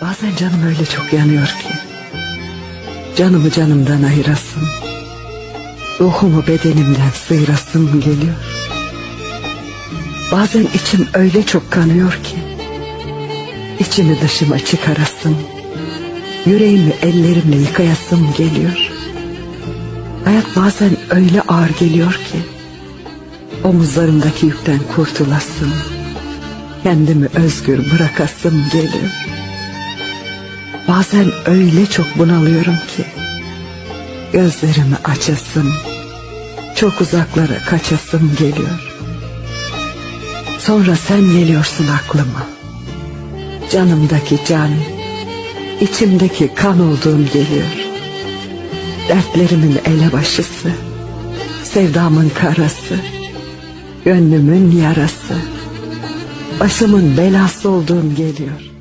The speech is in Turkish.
Bazen canım öyle çok yanıyor ki. Canımı canımdan ayırasın. Ruhumu bedenimden sıyırasım geliyor. Bazen içim öyle çok kanıyor ki. İçimi dışıma çıkarasım. Yüreğimi ellerimle yıkayasım geliyor. Hayat bazen öyle ağır geliyor ki. Omuzlarımdaki yükten kurtulasım. Kendimi özgür bırakasım geliyor. Bazen öyle çok bunalıyorum ki gözlerimi açasım, çok uzaklara kaçasım geliyor. Sonra sen geliyorsun aklıma. Canımdaki can, içimdeki kan olduğum geliyor. Dertlerimin elebaşısı, sevdamın karası, gönlümün yarası, başımın belası olduğum geliyor.